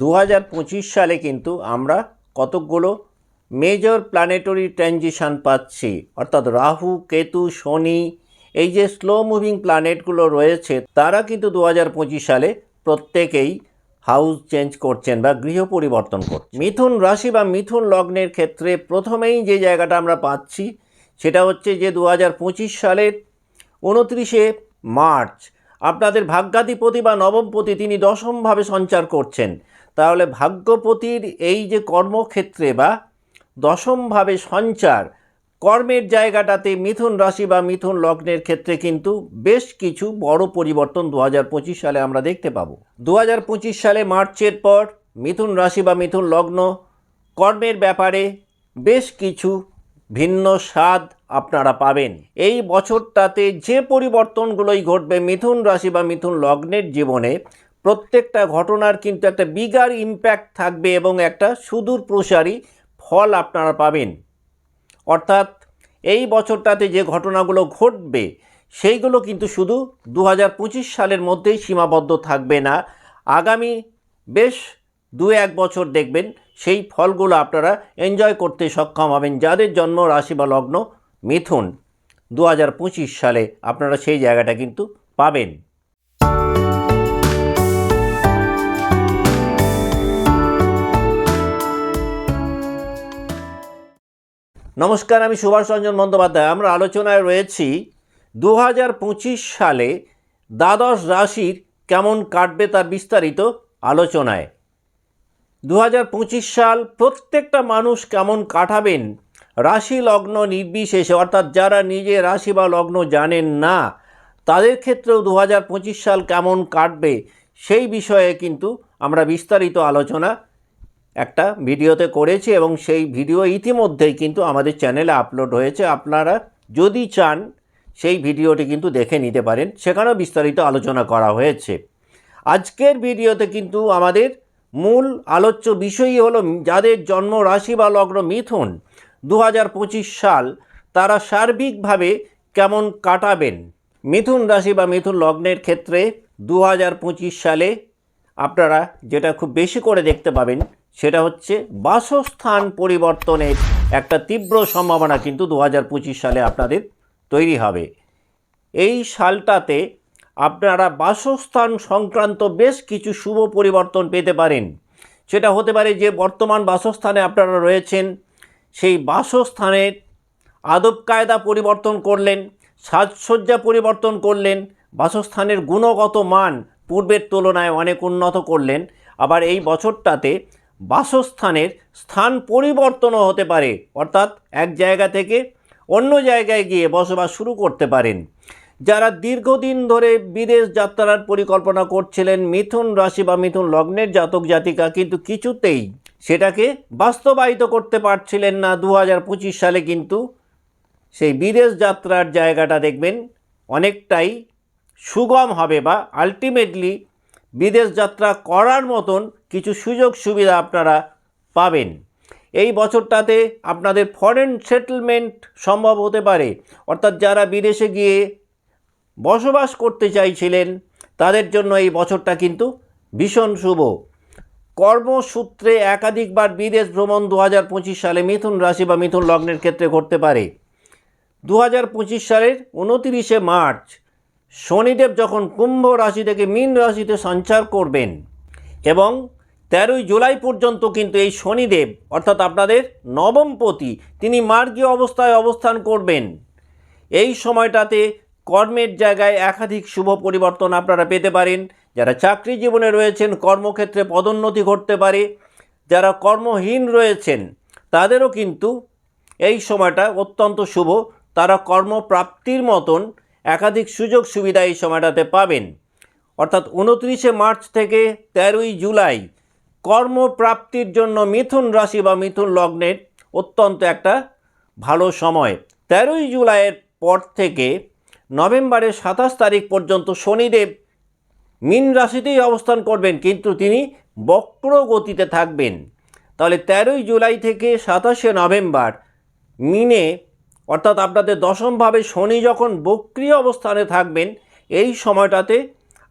দু হাজার পঁচিশ সালে কিন্তু আমরা কতকগুলো মেজর প্ল্যানেটরি ট্রানজিশন পাচ্ছি। অর্থাৎ রাহু, কেতু, শনি, এই যে স্লো মুভিং প্ল্যানেটগুলো রয়েছে, তারা কিন্তু দু হাজার পঁচিশ সালে প্রত্যেকেই হাউস চেঞ্জ করছেন বা গৃহ পরিবর্তন করছেন। মিথুন রাশি বা মিথুন লগ্নের ক্ষেত্রে প্রথমেই যে জায়গাটা আমরা পাচ্ছি, সেটা হচ্ছে যে দু হাজার পঁচিশ সালের উনত্রিশে মার্চ। আপনাদের ভাগ্যাধিপতি বা নবমপতি তিনি দশমভাবে সঞ্চার করছেন। তাহলে ভাগ্যপতির এই যে কর্মক্ষেত্রে বা দশমভাবে সঞ্চার, কর্মের জায়গাটাতে মিথুন রাশি বা মিথুন লগ্নের ক্ষেত্রে কিন্তু বেশ কিছু বড় পরিবর্তন দু হাজার পঁচিশ সালে আমরা দেখতে পাবো। দু সালে মার্চের পর মিথুন রাশি বা মিথুন লগ্ন, কর্মের ব্যাপারে বেশ কিছু ভিন্ন স্বাদ আপনারা পাবেন। এই বছরটাতে যে পরিবর্তনগুলোই ঘটবে মিথুন রাশি বা মিথুন লগ্নের জীবনে প্রত্যেকটা ঘটনার কিন্তু একটা বিগার ইম্প্যাক্ট থাকবে এবং একটা সুদূর প্রসারী ফল আপনারা পাবেন। অর্থাৎ এই বছরটাতে যে ঘটনাগুলো ঘটবে, সেইগুলো কিন্তু শুধু দু হাজার পঁচিশ সালের মধ্যেই সীমাবদ্ধ থাকবে না। আগামী বেশ দু এক বছর দেখবেন সেই ফলগুলো আপনারা এনজয় করতে সক্ষম হবেন। যাদের জন্ম রাশি বা লগ্ন মিথুন দু হাজার পঁচিশ সালে আপনারা সেই জায়গাটা কিন্তু পাবেন। নমস্কার, আমি সুভাষ রঞ্জন বন্দ্যোপাধ্যায়। আমরা আলোচনায় রয়েছি দু হাজার পঁচিশ সালে দ্বাদশ রাশির কেমন কাটবে তার বিস্তারিত আলোচনায়। দু হাজার পঁচিশ সাল প্রত্যেকটা মানুষ কেমন কাটাবেন? রাশি লগ্ন নির্বিশেষে, অর্থাৎ যারা নিজে রাশি বা লগ্ন জানেন না, তাদের ক্ষেত্রেও দু হাজার পঁচিশ সাল কেমন কাটবে সেই বিষয়ে কিন্তু আমরা বিস্তারিত আলোচনা একটা ভিডিওতে করেছি এবং সেই ভিডিও ইতিমধ্যেই কিন্তু আমাদের চ্যানেলে আপলোড হয়েছে। আপনারা যদি চান, সেই ভিডিওটি কিন্তু দেখে নিতে পারেন। সেখানেও বিস্তারিত আলোচনা করা হয়েছে। আজকের ভিডিওতে কিন্তু আমাদের মূল আলোচ্য বিষয়ই হলো যাদের জন্ম রাশি বা লগ্ন মিথুন দু হাজার পঁচিশ সাল, তারা সার্বিকভাবে কেমন কাটাবেন? মিথুন রাশি বা মিথুন লগ্নের ক্ষেত্রে দু হাজার পঁচিশ সালে আপনারা যেটা খুব বেশি করে দেখতে পাবেন সেটা হচ্ছে বাসস্থান পরিবর্তনের একটা তীব্র সম্ভাবনা কিন্তু দু হাজার পঁচিশ সালে আপনাদের তৈরি হবে। এই সালটাতে আপনারা বাসস্থান সংক্রান্ত বেশ কিছু শুভ পরিবর্তন পেতে পারেন। সেটা হতে পারে যে বর্তমান বাসস্থানে আপনারা রয়েছেন, সেই বাসস্থানের আদব কায়দা পরিবর্তন করলেন, সাজসজ্জা পরিবর্তন করলেন, বাসস্থানের গুণগত মান পূর্বের তুলনায় অনেক উন্নত করলেন। আবার এই বছরটাতে বাসস্থানের স্থান পরিবর্তনও হতে পারে, অর্থাৎ এক জায়গা থেকে অন্য জায়গায় গিয়ে বসবাস শুরু করতে পারেন। যারা দীর্ঘদিন ধরে বিদেশ যাত্রার পরিকল্পনা করছিলেন, মিথুন রাশি বা মিথুন লগ্নের জাতক জাতিকা, কিন্তু কিছুতেই সেটাকে বাস্তবায়িত করতে পারছিলেন না। দু হাজার পঁচিশ সালে কিন্তু সেই বিদেশ যাত্রার জায়গাটা দেখবেন অনেকটাই সুগম হবে বা আলটিমেটলি বিদেশ যাত্রা করার মতন কিছু সুযোগ সুবিধা আপনারা পাবেন। এই বছরটাতে আপনাদের ফরেন সেটেলমেন্ট সম্ভব হতে পারে। অর্থাৎ যারা বিদেশে গিয়ে বসবাস করতে চাইছিলেন, তাদের জন্য এই বছরটা কিন্তু ভীষণ শুভ। কর্মসূত্রে একাধিকবার বিদেশ ভ্রমণ দু হাজার পঁচিশ সালে মিথুন রাশি বা মিথুন লগ্নের ক্ষেত্রে ঘটতে পারে। দু হাজার পঁচিশ সালের উনতিরিশে মার্চ, শনিদেব যখন কুম্ভ রাশি থেকে মীন রাশিতে সঞ্চার করবেন এবং তেরোই জুলাই পর্যন্ত কিন্তু এই শনিদেব, অর্থাৎ আপনাদের নবমপতি তিনি মার্গীয় অবস্থায় অবস্থান করবেন। এই সময়টাতে কর্মের জায়গায় একাধিক শুভ পরিবর্তন আপনারা পেতে পারেন। যারা চাকরি জীবনে রয়েছেন, কর্মক্ষেত্রে পদোন্নতি ঘটতে পারে। যারা কর্মহীন রয়েছেন, তাদেরও কিন্তু এই সময়টা অত্যন্ত শুভ। তারা কর্মপ্রাপ্তির মতন একাধিক সুযোগ সুবিধা এই সময়টাতে পাবেন। অর্থাৎ উনত্রিশে মার্চ থেকে তেরোই জুলাই কর্মপ্রাপ্তির জন্য মিথুন রাশি বা মিথুন লগ্নের অত্যন্ত একটা ভালো সময়। তেরোই জুলাইয়ের পর থেকে নভেম্বরের সাতাশ তারিখ পর্যন্ত শনিদেব মীন রাশিতেই অবস্থান করবেন, কিন্তু তিনি বক্র গতিতে থাকবেন। তাহলে তেরোই জুলাই থেকে সাতাশে নভেম্বর মিনে, অর্থাৎ আপনাদের দশমভাবে শনি যখন বক্রিয় অবস্থানে থাকবেন, এই সময়টাতে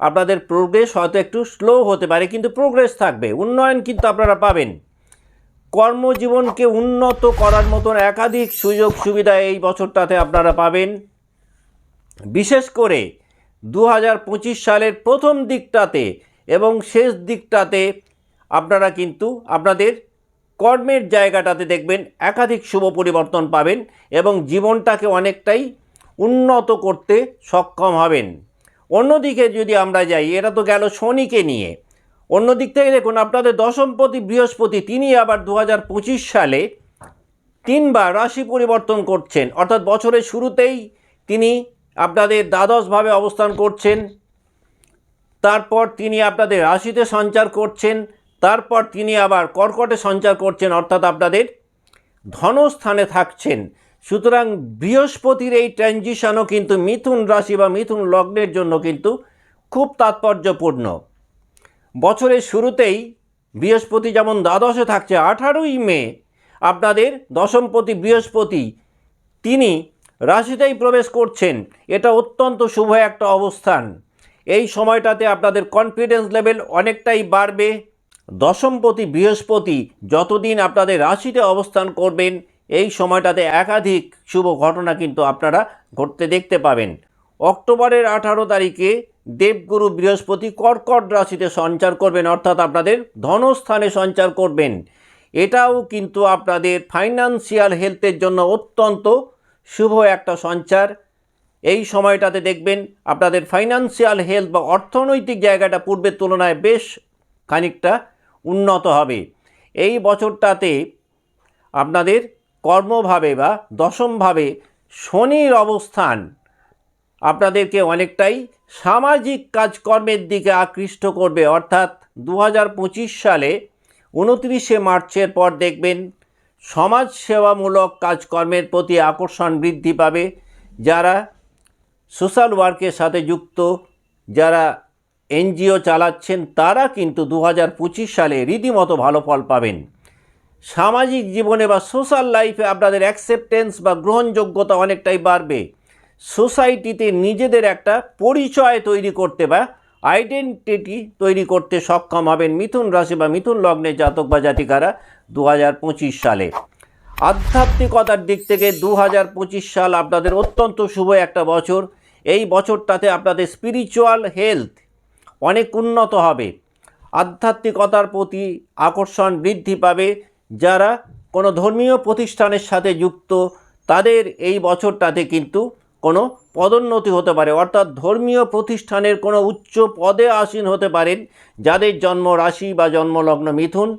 আপনাদের প্রোগ্রেস হয়তো একটু স্লো হতে পারে, কিন্তু প্রোগ্রেস থাকবে। উন্নয়ন কিন্তু আপনারা পাবেন। কর্মজীবনকে উন্নত করার মতন একাধিক সুযোগ সুবিধা এই বছরটাতে আপনারা পাবেন। বিশেষ করে দু হাজার পঁচিশ সালের প্রথম দিকটাতে এবং শেষ দিকটাতে আপনারা কিন্তু আপনাদের কর্মের জায়গাটাতে দেখবেন একাধিক শুভ পরিবর্তন পাবেন এবং জীবনটাকে অনেকটাই উন্নত করতে সক্ষম হবেন। অন্যদিকে যদি আমরা যাই, এটা তো গেল শনিকে নিয়ে। অন্য দিক থেকে দেখুন, আপনাদের দশমপতি বৃহস্পতি, তিনি আবার দু হাজার পঁচিশ সালে তিনবার রাশি পরিবর্তন করছেন। অর্থাৎ বছরের শুরুতেই তিনি আপনাদের দ্বাদশভাবে অবস্থান করছেন। তারপর তিনি আপনাদের রাশিতে সঞ্চার করছেন। তারপর তিনি আবার কর্কটে সঞ্চার করছেন। অর্থাৎ আপনাদের ধনস্থানে থাকছেন। সুতরাং বৃহস্পতির এই ট্রানজিশনও কিন্তু মিথুন রাশি বা মিথুন লগ্নের জন্য কিন্তু খুব তাৎপর্যপূর্ণ। বছরের শুরুতেই বৃহস্পতি যেমন দ্বাদশে থাকছে, আঠারোই মে আপনাদের দশমপতি বৃহস্পতি তিনি রাশিতেই প্রবেশ করছেন। এটা অত্যন্ত শুভ একটা অবস্থান। এই সময়টাতে আপনাদের কনফিডেন্স লেভেল অনেকটাই বাড়বে। দশমপতি বৃহস্পতি যতদিন আপনাদের রাশিতে অবস্থান করবেন এই সময়টাতে একাধিক শুভ ঘটনা কিন্তু আপনারা ঘটতে দেখতে পাবেন। অক্টোবরের আঠারো তারিখে দেবগুরু বৃহস্পতি কর্কট রাশিতে সঞ্চার করবেন, অর্থাৎ আপনাদের ধনস্থানে সঞ্চার করবেন। এটাও কিন্তু আপনাদের ফাইন্যান্সিয়াল হেলথের জন্য অত্যন্ত শুভ একটা সঞ্চার। এই সময়টাতে দেখবেন আপনাদের ফাইন্যান্সিয়াল হেলথ বা অর্থনৈতিক জায়গাটা পূর্বের তুলনায় বেশ খানিকটা উন্নত হবে। এই বছরটাতে আপনাদের কর্মভাবে বা দশমভাবে শনির অবস্থান আপনাদেরকে অনেকটাই সামাজিক কাজকর্মের দিকে আকৃষ্ট করবে। অর্থাৎ দু হাজার পঁচিশ সালে উনত্রিশে মার্চের পর দেখবেন সমাজ সেবামূলক কাজকর্মের প্রতি আকর্ষণ বৃদ্ধি পাবে। যারা সোশ্যাল ওয়ার্কের সাথে যুক্ত, যারা এনজিও চালাচ্ছেন, তারা কিন্তু দু হাজার পঁচিশ সালে রীতিমতো ভালো ফল পাবেন। সামাজিক জীবনে বা সোশ্যাল লাইফে আপনাদের অ্যাকসেপ্টেন্স বা গ্রহণযোগ্যতা অনেকটাই বাড়বে। সোসাইটিতে নিজেদের একটা পরিচয় তৈরি করতে বা আইডেন্টিটি তৈরি করতে সক্ষম হবেন মিথুন রাশি বা মিথুন লগ্নের জাতক বা জাতিকারা দু হাজার পঁচিশ সালে। আধ্যাত্মিকতার দিক থেকে দু হাজার পঁচিশ সাল আপনাদের অত্যন্ত শুভ একটা বছর। এই বছরটাতে আপনাদের স্পিরিচুয়াল হেলথ অনেক উন্নত হবে। আধ্যাত্মিকতার প্রতি আকর্ষণ বৃদ্ধি পাবে। যারা কোনো ধর্মীয় প্রতিষ্ঠানের সাথে যুক্ত, তাদের এই বছরটাতে কিন্তু কোনো পদোন্নতি হতে পারে। অর্থাৎ ধর্মীয় প্রতিষ্ঠানের কোনো উচ্চ পদে আসীন হতে পারেন যাদের জন্ম রাশি বা জন্মলগ্ন মিথুন,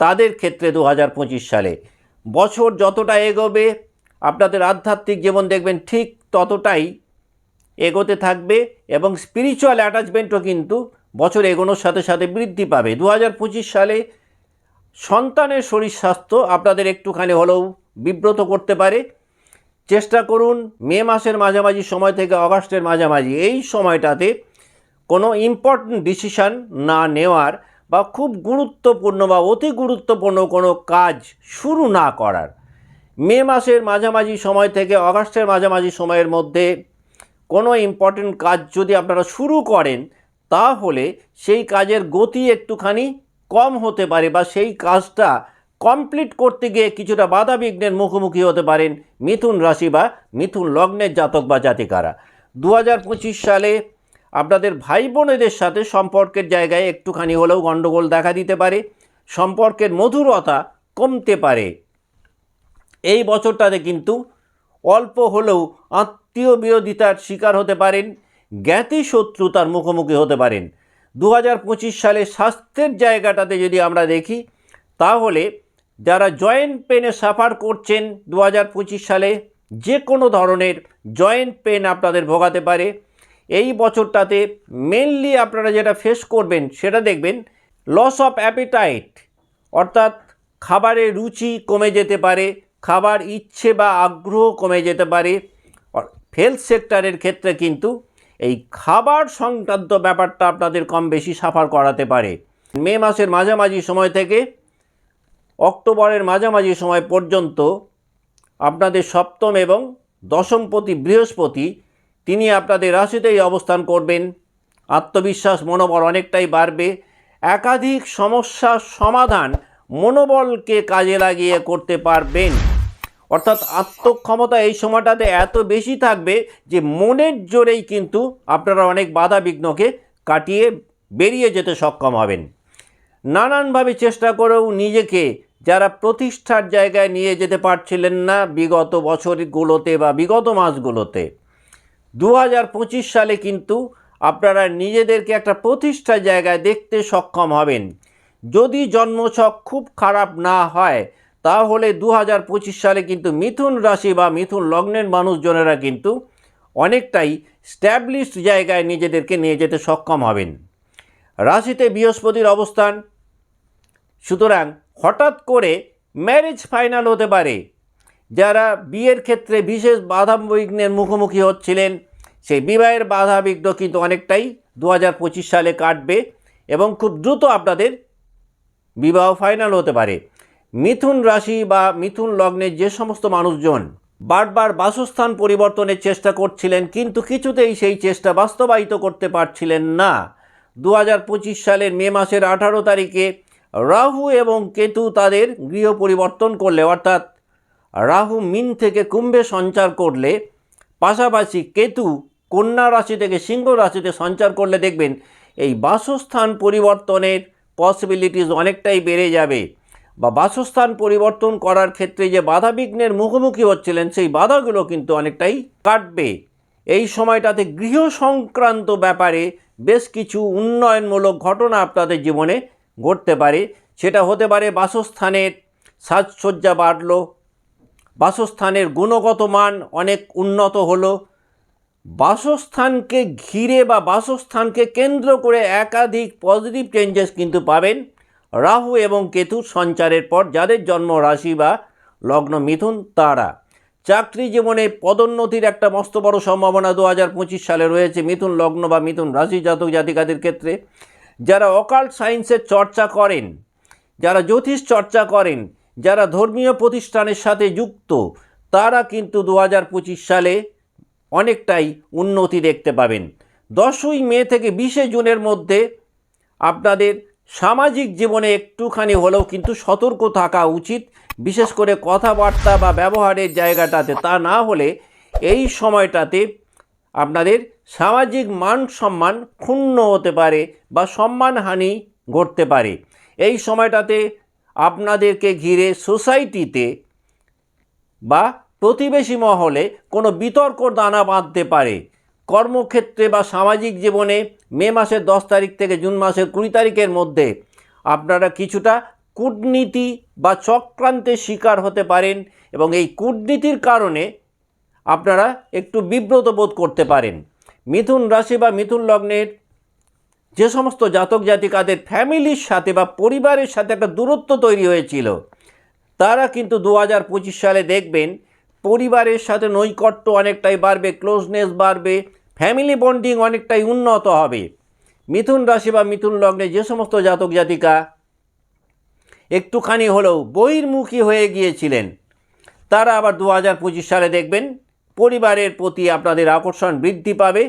তাদের ক্ষেত্রে দু হাজার পঁচিশ সালে। বছর যতটা এগোবে, আপনাদের আধ্যাত্মিক জীবন দেখবেন ঠিক ততটাই এগোতে থাকবে এবং স্পিরিচুয়াল অ্যাটাচমেন্টও কিন্তু বছর এগোনোর সাথে সাথে বৃদ্ধি পাবে। দু হাজার পঁচিশ সালে সন্তানের শরীর স্বাস্থ্য আপনাদের একটুখানি হলেও বিব্রত করতে পারে। চেষ্টা করুন মে মাসের মাঝামাঝি সময় থেকে অগাস্টের মাঝামাঝি এই সময়টাতে কোনো ইম্পর্ট্যান্ট ডিসিশান না নেওয়ার বা খুব গুরুত্বপূর্ণ বা অতি গুরুত্বপূর্ণ কোনো কাজ শুরু না করার। মে মাসের মাঝামাঝি সময় থেকে অগাস্টের মাঝামাঝি সময়ের মধ্যে কোনো ইম্পর্টেন্ট কাজ যদি আপনারা শুরু করেন, তাহলে সেই কাজের গতি একটুখানি কম হতে পারে বা সেই কাজটা কমপ্লিট করতে গিয়ে কিছুটা বাধা বিঘ্নের মুখোমুখি হতে পারেন মিথুন রাশি বা মিথুন লগ্নের জাতক বা জাতিকারা। দু হাজার পঁচিশ সালে আপনাদের ভাই বোনেদের সাথে সম্পর্কের জায়গায় একটুখানি হলেও গণ্ডগোল দেখা দিতে পারে, সম্পর্কের মধুরতা কমতে পারে। এই বছরটাতে কিন্তু অল্প হলেও আত্মীয় বিরোধিতার শিকার হতে পারেন জ্ঞাতি শত্রুতার মুখোমুখি হতে পারেন। দু হাজার পঁচিশ সালে স্বাস্থ্যের জায়গাটাতে যদি আমরা দেখি, তাহলে যারা জয়েন্ট পেনে সাফার করছেন দু হাজার পঁচিশ সালে, যে কোনো ধরনের জয়েন্ট পেন আপনাদের ভোগাতে পারে। এই বছরটাতে মেনলি আপনারা যেটা ফেস করবেন, সেটা দেখবেন লস অফ অ্যাপিটাইট অর্থাৎ খাবারের রুচি কমে যেতে পারে, খাবার ইচ্ছে বা আগ্রহ কমে যেতে পারে। হেলথ সেক্টরের ক্ষেত্রে কিন্তু এই খাবার সংক্রান্ত ব্যাপারটা আপনাদের কম বেশি সাফার করাতে পারে। মে মাসের মাঝামাঝি সময় থেকে অক্টোবরের মাঝামাঝি সময় পর্যন্ত আপনাদের সপ্তম এবং দশমপতি বৃহস্পতি, তিনি আপনাদের রাশিতেই অবস্থান করবেন। আত্মবিশ্বাস, মনোবল অনেকটাই বাড়বে। একাধিক সমস্যার সমাধান মনোবলকে কাজে লাগিয়ে করতে পারবেন। অর্থাৎ আত্মক্ষমতা এই সময়টাতে এত বেশি থাকবে যে মনের জোরেই কিন্তু আপনারা অনেক বাধা বিঘ্নকে কাটিয়ে বেরিয়ে যেতে সক্ষম হবেন। নানানভাবে চেষ্টা করেও নিজেকে যারা প্রতিষ্ঠার জায়গায় নিয়ে যেতে পারছিলেন না বিগত বছরগুলোতে বা বিগত মাসগুলোতে। দু হাজার পঁচিশ সালে কিন্তু আপনারা নিজেদেরকে একটা প্রতিষ্ঠার জায়গায় দেখতে সক্ষম হবেন। যদি জন্মছক খুব খারাপ না হয় তাহলে দু হাজার পঁচিশ সালে কিন্তু মিথুন রাশি বা মিথুন লগ্নের মানুষজনেরা কিন্তু অনেকটাই স্ট্যাবলিশড জায়গায় নিজেদেরকে নিয়ে যেতে সক্ষম হবেন। রাশিতে বৃহস্পতির অবস্থান, সুতরাং হঠাৎ করে ম্যারেজ ফাইনাল হতে পারে। যারা বিয়ের ক্ষেত্রে বিশেষ বাধা বিঘ্নের মুখোমুখি হচ্ছিলেন, সেই বিবাহের বাধা বিঘ্ন কিন্তু অনেকটাই দু হাজার পঁচিশ সালে কাটবে এবং খুব দ্রুত আপনাদের বিবাহ ফাইনাল হতে পারে। মিথুন রাশি বা মিথুন লগ্নের যে সমস্ত মানুষজন বারবার বাসস্থান পরিবর্তনের চেষ্টা করছিলেন, কিন্তু কিছুতেই সেই চেষ্টা বাস্তবায়িত করতে পারছিলেন না। দু হাজার পঁচিশ সালের মে মাসের আঠারো তারিখে রাহু এবং কেতু তাদের গৃহ পরিবর্তন করলে, অর্থাৎ রাহু মিন থেকে কুম্ভে সঞ্চার করলে, পাশাপাশি কেতু কন্যা রাশি থেকে সিংহ রাশিতে সঞ্চার করলে দেখবেন, এই বাসস্থান পরিবর্তনের পসিবিলিটিস অনেকটাই বেড়ে যাবে। বা বাসস্থান পরিবর্তন করার ক্ষেত্রে যে বাধা বিঘ্নের মুখোমুখি হচ্ছিলেন, সেই বাধাগুলো কিন্তু অনেকটাই কাটবে। এই সময়টাতে গৃহ সংক্রান্ত ব্যাপারে বেশ কিছু উন্নয়নমূলক ঘটনা আপনাদের জীবনে ঘটতে পারে। সেটা হতে পারে বাসস্থানের সাজসজ্জা বাড়ল, বাসস্থানের গুণগত মান অনেক উন্নত হলো, বাসস্থানকে ঘিরে বা বাসস্থানকে কেন্দ্র করে একাধিক পজিটিভ চেঞ্জেস কিন্তু পাবেন। রাহু এবং কেতুর সঞ্চারের পর যাদের জন্ম রাশি বা লগ্ন মিথুন, তারা চাকরি জীবনে পদোন্নতির একটা মস্ত বড় সম্ভাবনা দু হাজার পঁচিশ সালে রয়েছে। মিথুন লগ্ন বা মিথুন রাশি জাতক জাতিকাদের ক্ষেত্রে যারা অকাল্ট সায়েন্সের চর্চা করেন, যারা জ্যোতিষ চর্চা করেন, যারা ধর্মীয় প্রতিষ্ঠানের সাথে যুক্ত, তারা কিন্তু দু হাজার পঁচিশ সালে অনেকটাই উন্নতি দেখতে পাবেন। দশই মে থেকে বিশে জুনের মধ্যে আপনাদের সামাজিক জীবনে একটুখানি হলেও কিন্তু সতর্ক থাকা উচিত, বিশেষ করে কথাবার্তা বা ব্যবহারের জায়গাটাতে। তা না হলে এই সময়টাতে আপনাদের সামাজিক মান সম্মান ক্ষুণ্ণ হতে পারে বা সম্মানহানি ঘটতে পারে। এই সময়টাতে আপনাদেরকে ঘিরে সোসাইটিতে বা প্রতিবেশী মহলে কোনো বিতর্ক দানা বাঁধতে পারে। কর্মক্ষেত্রে বা সামাজিক জীবনে মে মাসের দশ তারিখ থেকে জুন মাসের কুড়ি তারিখের মধ্যে আপনারা কিছুটা কূটনীতি বা চক্রান্তের শিকার হতে পারেন এবং এই কূটনীতির কারণে আপনারা একটু বিব্রত বোধ করতে পারেন। মিথুন রাশি বা মিথুন লগ্নের যে সমস্ত জাতক জাতিকাদের ফ্যামিলির সাথে বা পরিবারের সাথে একটা দূরত্ব তৈরি হয়েছিল, তারা কিন্তু দু হাজার পঁচিশ সালে দেখবেন পরিবারের সাথে নৈকট্য অনেকটাই বাড়বে ক্লোজনেস বাড়বে ফ্যামিলি বন্ডিং অনেকটাই উন্নত হবে। মিথুন রাশি বা মিথুন লগ্নে যে সমস্ত জাতক জাতিকা একটুখানি হলেও বহির্মুখী হয়ে গিয়েছিলেন, তারা আবার দু হাজার পঁচিশ সালে দেখবেন পরিবারের প্রতি আপনাদের আকর্ষণ বৃদ্ধি পাবে।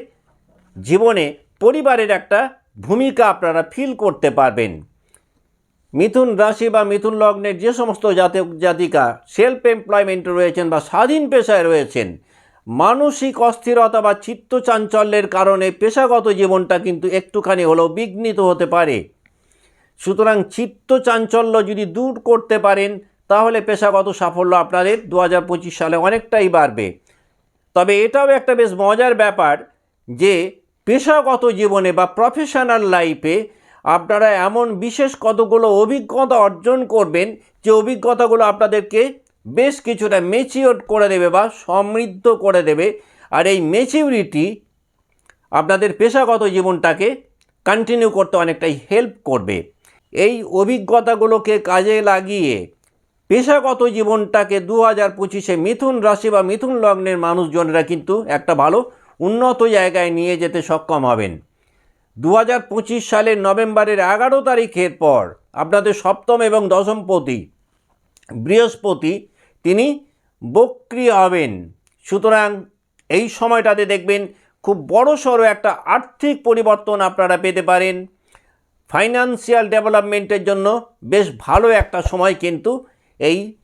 জীবনে পরিবারের একটা ভূমিকা আপনারা ফিল করতে পারবেন। মিথুন রাশি বা মিথুন লগ্নের যে সমস্ত জাতক জাতিকা সেলফ এমপ্লয়মেন্টে রয়েছেন বা স্বাধীন পেশায় রয়েছেন মানসিক অস্থিরতা বা চিত্ত চাঞ্চল্যের কারণে পেশাগত জীবনটা কিন্তু একটুখানি হলেও বিঘ্নিত হতে পারে। সুতরাং চিত্ত চাঞ্চল্য যদি দূর করতে পারেন, তাহলে পেশাগত সাফল্য আপনাদের দু হাজার পঁচিশ সালে অনেকটাই বাড়বে। তবে এটাও একটা বেশ মজার ব্যাপার যে, পেশাগত জীবনে বা প্রফেশনাল লাইফে আপনারা এমন বিশেষ কতগুলো অভিজ্ঞতা অর্জন করবেন, যে অভিজ্ঞতাগুলো আপনাদেরকে বেশ কিছুটা মেচিওর করে দেবে বা সমৃদ্ধ করে দেবে। আর এই মেচিউরিটি আপনাদের পেশাগত জীবনটাকে কন্টিনিউ করতে অনেকটাই হেল্প করবে। এই অভিজ্ঞতাগুলোকে কাজে লাগিয়ে পেশাগত জীবনটাকে দু হাজার পঁচিশে মিথুন রাশি বা মিথুন লগ্নের মানুষজনেরা কিন্তু একটা ভালো উন্নত জায়গায় নিয়ে যেতে সক্ষম হবেন। দু হাজার পঁচিশ সালের নভেম্বরের এগারো তারিখের পর আপনাদের সপ্তম এবং দশমপতি বৃহস্পতি তিনি বক্রি হবেন। সুতরাং এই সময়টাতে দেখবেন খুব বড় সড়ো একটা আর্থিক পরিবর্তন আপনারা পেতে পারেন। ফাইন্যান্সিয়াল ডেভেলপমেন্টের জন্য বেশ ভালো একটা সময় কিন্তু এই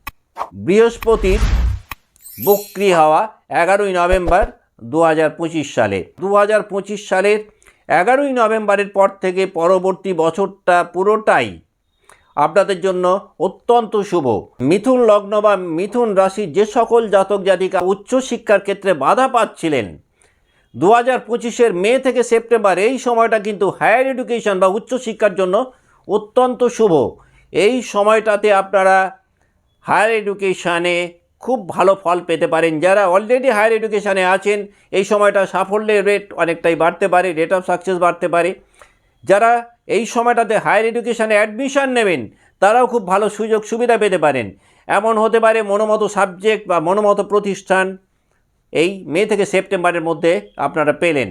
বৃহস্পতির বক্রি হওয়া এগারোই নভেম্বর দু হাজার পঁচিশ সালে। দু হাজার পঁচিশ সালের এগারোই নভেম্বরের পর থেকে পরবর্তী বছরটা পুরোটাই আপনাদের জন্য অত্যন্ত শুভ। মিথুন লগ্ন বা মিথুন রাশির যে সকল জাতক জাতিকা উচ্চশিক্ষার ক্ষেত্রে বাধা পাচ্ছিলেন। দু হাজার পঁচিশের মে থেকে সেপ্টেম্বর এই সময়টা কিন্তু হায়ার এডুকেশন বা উচ্চশিক্ষার জন্য অত্যন্ত শুভ। এই সময়টাতে আপনারা হায়ার এডুকেশানে খুব ভালো ফল পেতে পারেন। যারা অলরেডি হায়ার এডুকেশানে আছেন, এই সময়টা সাফল্যের রেট অনেকটাই বাড়তে পারে রেট অফ সাকসেস বাড়তে পারে। যারা এই সময়টাতে হায়ার এডুকেশানে অ্যাডমিশন নেবেন, তারাও খুব ভালো সুযোগ সুবিধা পেতে পারেন। এমন হতে পারে মনোমতো সাবজেক্ট বা মনোমতো প্রতিষ্ঠান এই মে থেকে সেপ্টেম্বরের মধ্যে আপনারা পেলেন।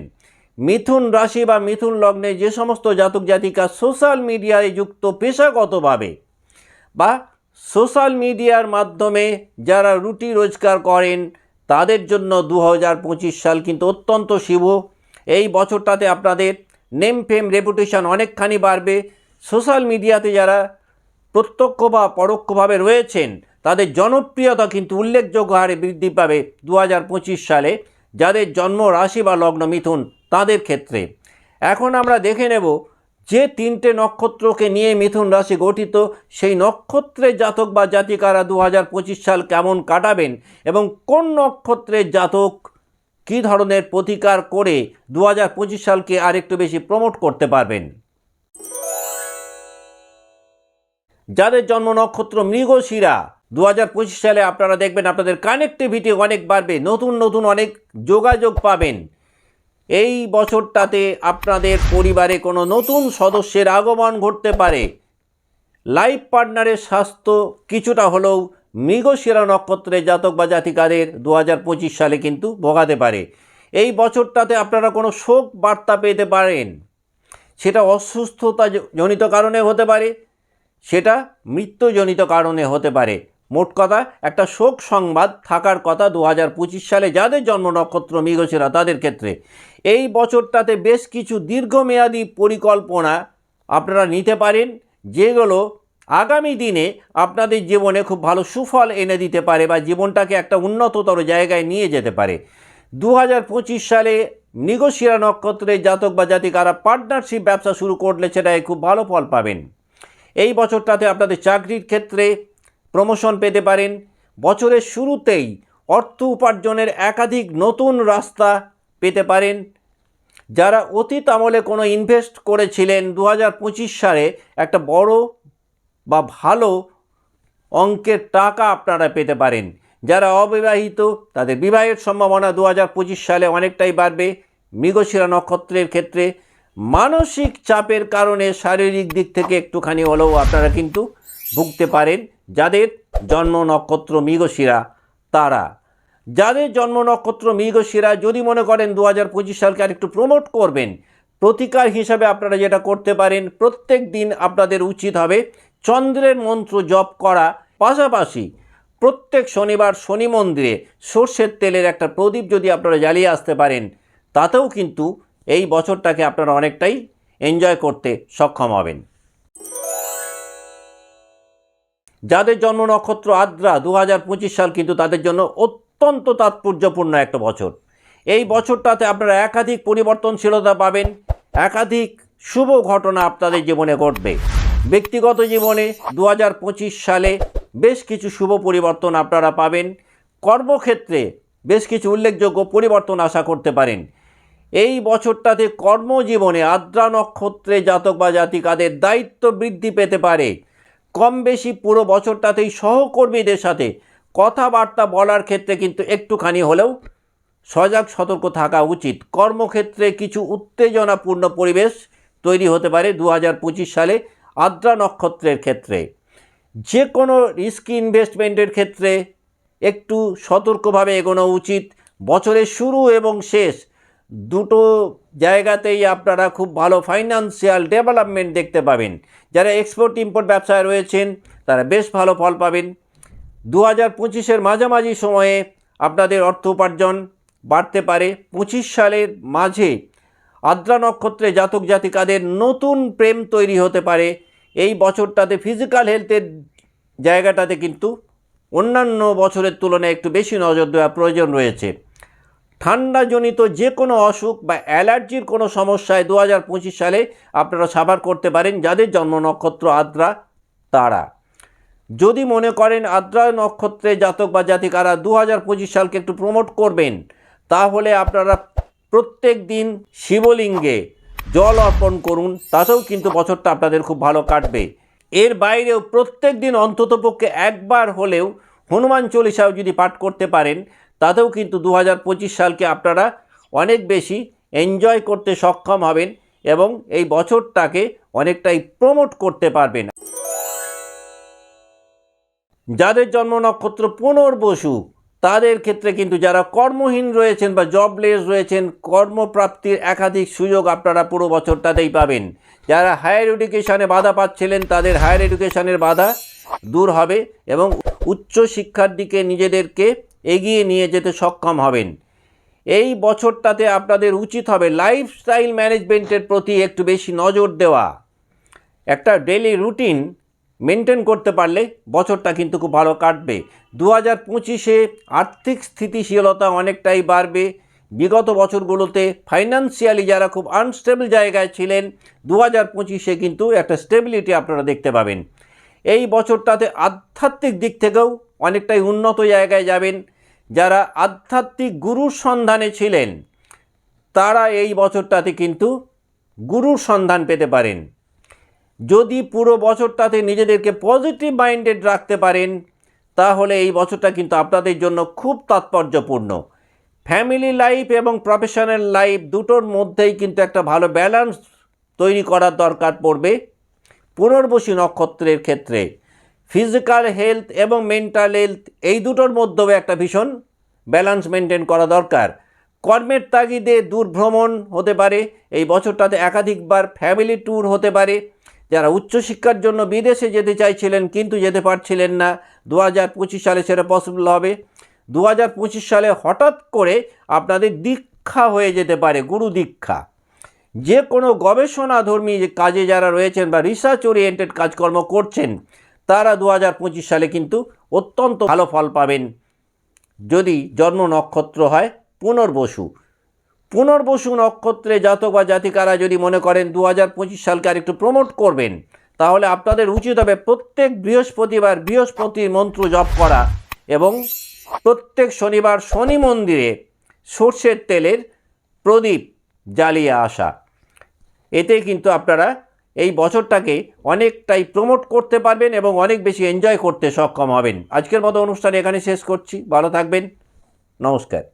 মিথুন রাশি বা মিথুন লগ্নে যে সমস্ত জাতক জাতিকা সোশ্যাল মিডিয়ায় যুক্ত পেশাগতভাবে বা সোশ্যাল মিডিয়ার মাধ্যমে যারা রুটি রোজগার করেন, তাদের জন্য দু হাজার পঁচিশ সাল কিন্তু অত্যন্ত শুভ। এই বছরটাতে আপনাদের নেম ফেম রেপুটেশন অনেকখানি বাড়বে। সোশ্যাল মিডিয়াতে যারা প্রত্যক্ষ বা পরোক্ষভাবে রয়েছেন, তাদের জনপ্রিয়তা কিন্তু উল্লেখযোগ্য হারে বৃদ্ধি পাবে দু হাজার পঁচিশ সালে। যাদের জন্ম রাশি বা লগ্ন মিথুন, তাদের ক্ষেত্রে। এখন আমরা দেখে নেব যে তিনটে নক্ষত্রকে নিয়ে মিথুন রাশি গঠিত। সেই নক্ষত্রের জাতক বা জাতিকারা দু হাজার পঁচিশ সাল কেমন কাটাবেন এবং কোন নক্ষত্রের জাতক কী ধরনের প্রতিকার করে দু হাজার পঁচিশ সালকে আরেকটু বেশি প্রমোট করতে পারবেন? যাদের জন্ম নক্ষত্র মৃগশিরা দু হাজার পঁচিশ সালে আপনারা দেখবেন আপনাদের কানেক্টিভিটি অনেক বাড়বে, নতুন নতুন অনেক যোগাযোগ পাবেন। এই বছরটাতে আপনাদের পরিবারে কোনো নতুন সদস্যের আগমন ঘটতে পারে। লাইফ পার্টনারের স্বাস্থ্য কিছুটা হলেও মৃগশিরা নক্ষত্রের জাতক বা জাতিকাদের দু হাজার পঁচিশ সালে কিন্তু ভোগাতে পারে। এই বছরটাতে আপনারা কোনো শোক বার্তা পেতে পারেন। সেটা অসুস্থতা জনিত কারণে হতে পারে, সেটা মৃত্যুজনিত কারণে হতে পারে। মোট কথা, একটা শোক সংবাদ থাকার কথা দু হাজার পঁচিশ সালে যাদের জন্ম নক্ষত্র মৃগশিরা তাদের ক্ষেত্রে। এই বছরটাতে বেশ কিছু দীর্ঘমেয়াদী পরিকল্পনা আপনারা নিতে পারেন, যেগুলো আগামী দিনে আপনাদের জীবনে খুব ভালো সুফল এনে দিতে পারে বা জীবনটাকে একটা উন্নততর জায়গায় নিয়ে যেতে পারে। দু হাজার পঁচিশ সালে মৃগশিরা নক্ষত্রের জাতক বা জাতিকারা পার্টনারশিপ ব্যবসা শুরু করলে সেটায় খুব ভালো ফল পাবেন। এই বছরটাতে আপনাদের চাকরির ক্ষেত্রে প্রমোশন পেতে পারেন। বছরের শুরুতেই অর্থ উপার্জনের একাধিক নতুন রাস্তা পেতে পারেন। যারা অতীত আমলে কোনো ইনভেস্ট করেছিলেন দু হাজার পঁচিশ সালে একটা বড় বা ভালো অঙ্কের টাকা আপনারা পেতে পারেন। যারা অবিবাহিত, তাদের বিবাহের সম্ভাবনা দু হাজার পঁচিশ সালে অনেকটাই বাড়বে। মৃগশিরা নক্ষত্রের ক্ষেত্রে মানসিক চাপের কারণে শারীরিক দিক থেকে একটুখানি হলেও আপনারা কিন্তু ভুগতে পারেন। যাদের জন্ম নক্ষত্র মৃগশিরা, তারা। যাদের জন্ম নক্ষত্র মৃগশিরা, যদি মনে করেন দু হাজার পঁচিশ সালকে আর একটু প্রমোট করবেন, প্রতিকার হিসাবে আপনারা যেটা করতে পারেন, প্রত্যেক দিন আপনাদের উচিত হবে চন্দ্রের মন্ত্র জপ করা। পাশাপাশি প্রত্যেক শনিবার শনি মন্দিরে সর্ষের তেলের একটা প্রদীপ যদি আপনারা জ্বালিয়ে আসতে পারেন, তাতেও কিন্তু এই বছরটাকে আপনারা অনেকটাই এনজয় করতে সক্ষম হবেন। যাদের জন্ম নক্ষত্র আদ্রা দু হাজার পঁচিশ সাল কিন্তু তাদের জন্য অত্যন্ত তাৎপর্যপূর্ণ একটা বছর। এই বছরটাতে আপনারা একাধিক পরিবর্তনশীলতা পাবেন, একাধিক শুভ ঘটনা আপনাদের জীবনে ঘটবে। ব্যক্তিগত জীবনে দু হাজার পঁচিশ সালে বেশ কিছু শুভ পরিবর্তন আপনারা পাবেন। কর্মক্ষেত্রে বেশ কিছু উল্লেখযোগ্য পরিবর্তন আশা করতে পারেন। এই বছরটাতে কর্মজীবনে আদ্রা নক্ষত্রে জাতক বা জাতিকাদের দায়িত্ব বৃদ্ধি পেতে পারে। কম বেশি পুরো বছরটাতেই সহকর্মীদের সাথে কথাবার্তা বলার ক্ষেত্রে কিন্তু একটুখানি হলেও সজাগ, সতর্ক থাকা উচিত। কর্মক্ষেত্রে কিছু উত্তেজনাপূর্ণ পরিবেশ তৈরি হতে পারে দু হাজার পঁচিশ সালে। আদ্রা নক্ষত্রের ক্ষেত্রে যে কোনো রিস্কি ইনভেস্টমেন্টের ক্ষেত্রে একটু সতর্কভাবে এগোনো উচিত। বছরের শুরু এবং শেষ দুটো জায়গাতেই আপনারা খুব ভালো ফাইন্যান্সিয়াল ডেভেলপমেন্ট দেখতে পাবেন। যারা এক্সপোর্ট ইম্পোর্ট ব্যবসায় রয়েছেন, তারা বেশ ভালো ফল পাবেন। দু হাজার পঁচিশের মাঝামাঝি সময়ে আপনাদের অর্থ উপার্জন বাড়তে পারে। পঁচিশ সালের মাঝে আদ্রা নক্ষত্রে জাতক জাতিকাদের নতুন প্রেম তৈরি হতে পারে। এই বছরটাতে ফিজিক্যাল হেলথের জায়গাটাতে কিন্তু অন্যান্য বছরের তুলনায় একটু বেশি নজর দেওয়া প্রয়োজন রয়েছে। ঠান্ডাজনিত যে কোনো অসুখ বা অ্যালার্জির কোনো সমস্যায় দু হাজার পঁচিশ সালে আপনারা সাবার করতে পারেন যাদের জন্ম নক্ষত্র আদ্রা তারা। যদি মনে করেন আদ্রা নক্ষত্রে জাতক বা জাতিকারা দু হাজার পঁচিশ সালকে একটু প্রমোট করবেন, তাহলে আপনারা প্রত্যেক দিন শিবলিঙ্গে জল অর্পণ করুন, তাতেও কিন্তু বছরটা আপনাদের খুব ভালো কাটবে। এর বাইরেও প্রত্যেক দিন অন্ততপক্ষে একবার হলেও হনুমান চল্লিশাও যদি পাঠ করতে পারেন, তাতেও কিন্তু দু হাজার পঁচিশ সালকে আপনারা অনেক বেশি এনজয় করতে সক্ষম হবেন এবং এই বছরটাকে অনেকটাই প্রমোট করতে পারবেন। যাদের জন্ম নক্ষত্র পুনর্বসু তাদের ক্ষেত্রে কিন্তু যারা কর্মহীন রয়েছেন বা জবলেস রয়েছেন, কর্মপ্রাপ্তির একাধিক সুযোগ আপনারা পুরো বছরটাতেই পাবেন। যারা হায়ার এডুকেশানে বাধা পাচ্ছিলেন, তাদের হায়ার এডুকেশানের বাধা দূর হবে এবং উচ্চ শিক্ষার দিকে নিজেদেরকে এগিয়ে নিয়ে যেতে সক্ষম হবেন। এই বছরটাতে আপনাদের উচিত হবে লাইফস্টাইল ম্যানেজমেন্টের প্রতি একটু বেশি নজর দেওয়া। একটা ডেলি রুটিন মেনটেন করতে পারলে বছরটা কিন্তু খুব ভালো কাটবে। দু হাজার পঁচিশে আর্থিক স্থিতিশীলতা অনেকটাই বাড়বে। বিগত বছরগুলোতে ফাইন্যান্সিয়ালি যারা খুব আনস্টেবল জায়গায় ছিলেন দু হাজার পঁচিশে কিন্তু একটা স্টেবিলিটি আপনারা দেখতে পাবেন। এই বছরটাতে আধ্যাত্মিক দিক থেকেও অনেকটাই উন্নত জায়গায় যাবেন। যারা আধ্যাত্মিক গুরুর সন্ধানে ছিলেন, তারা এই বছরটাতে কিন্তু গুরুর সন্ধান পেতে পারেন। যদি পুরো বছরটাতে নিজেদেরকে পজিটিভ মাইন্ডেড রাখতে পারেন, তাহলে এই বছরটা কিন্তু আপনাদের জন্য খুব তাৎপর্যপূর্ণ। ফ্যামিলি লাইফ এবং প্রফেশনাল লাইফ দুটোর মধ্যেই কিন্তু একটা ভালো ব্যালেন্স তৈরি করার দরকার পড়বে পুনর্বসী নক্ষত্রের ক্ষেত্রে। ফিজিক্যাল হেলথ এবং মেন্টাল হেলথ এই দুটোর মধ্যেও একটা ভীষণ ব্যালেন্স মেনটেন করা দরকার। কর্মের তাগিদে দূরভ্রমণ হতে পারে, এই বছরটাতে একাধিকবার ফ্যামিলি ট্যুর হতে পারে যারা উচ্চশিক্ষার জন্য বিদেশে যেতে চাইছিলেন কিন্তু যেতে পারছিলেন না দু হাজার পঁচিশ সালে সেটা পসিবল হবে। দু হাজার পঁচিশ সালে হঠাৎ করে আপনাদের দীক্ষা হয়ে যেতে পারে, গুরু দীক্ষা। যে কোনো গবেষণাধর্মী যে কাজে যারা রয়েছেন বা রিসার্চ ওরিয়েন্টেড কাজকর্ম করছেন, তারা দু হাজার পঁচিশ সালে কিন্তু অত্যন্ত ভালো ফল পাবেন। যদি জন্ম নক্ষত্র হয়, পুনর্বসু। পুনর্বসু নক্ষত্রে জাতক বা জাতিকারা যদি মনে করেন দু হাজার পঁচিশ সালকে আর একটু প্রমোট করবেন, তাহলে আপনাদের উচিত হবে প্রত্যেক বৃহস্পতিবার বৃহস্পতির মন্ত্র জপ করা এবং প্রত্যেক শনিবার শনি মন্দিরে সর্ষের তেলের প্রদীপ জ্বালিয়ে আসা। এতে কিন্তু আপনারা এই বছরটাকে অনেকটাই প্রমোট করতে পারবেন এবং অনেক বেশি এনজয় করতে সক্ষম হবেন। আজকের মতো অনুষ্ঠান এখানে শেষ করছি। ভালো থাকবেন। নমস্কার।